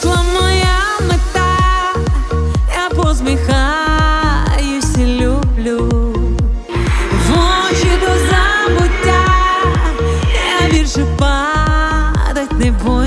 світла моя мета, я посміхаюсь і люблю, в очі до забуття, я більше падать не буду.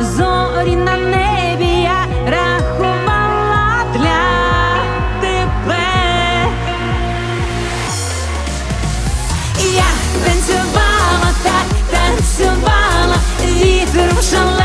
зорі на небі, я рахувала для тебе. Я танцювала, так танцювала, вітром шала.